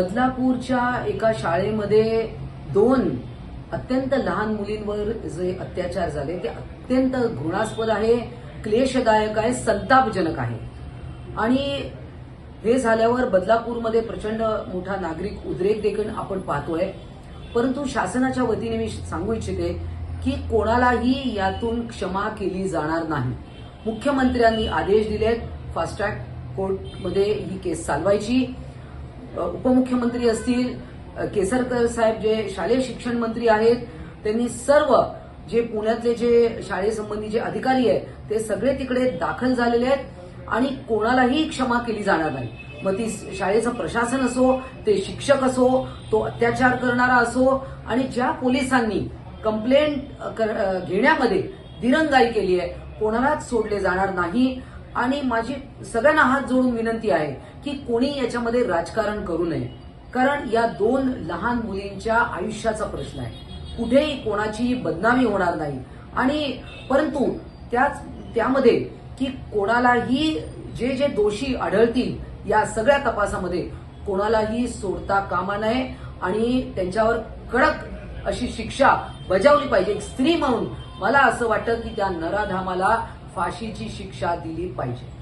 बदलापूरच्या एका शाळेमध्ये दोन अत्यंत लहान मुलींवर जे अत्याचार झाले ते अत्यंत घृणास्पद आहे क्लेशदायक आहे संतापजनक आहे. आणि हे झाल्यावर बदलापूरमध्ये प्रचंड मोठा नागरिक उद्रेक देखील आपण पाहतोय. परंतु शासनाच्या वतीने मी सांगू इच्छिते की कोणालाही यातून क्षमा केली जाणार नाही. मुख्यमंत्र्यांनी आदेश दिलेत फास्ट ट्रॅक कोर्टमध्ये ही केस चालवायची. उपमुख्यमंत्री असतील केसरकर साहेब जे शालेय शिक्षण मंत्री आहेत त्यांनी सर्व जे पुण्यातले जे शाळेसंबंधी जे अधिकारी आहेत ते सगळे तिकडे दाखल झालेले आहेत आणि कोणालाही क्षमा केली जाणार नाही. मग ती शाळेचं प्रशासन असो ते शिक्षक असो तो अत्याचार करणारा असो आणि ज्या पोलिसांनी कंप्लेंट घेण्यामध्ये दिरंगाई केली आहे कोणालाच सोडले जाणार नाही. आणि माझी सगळ्यांना हात जोडून विनंती आहे की कोणी याच्यामध्ये राजकारण करू नये. कारण या दोन लहान मुलींच्या आयुष्याचा प्रश्न आहे. कुठेही कोणाची बदनामी होणार नाही. आणि परंतु त्याच त्यामध्ये की कोणालाही जे जे दोषी आढळतील या सगळ्या तपासामध्ये कोणालाही सोडता कामा नये आणि त्यांच्यावर कडक अशी शिक्षा बजावली पाहिजे. एक स्त्री म्हणून मला असं वाटतं की त्या नराधामाला फाशीची शिक्षा दिली पाहिजे.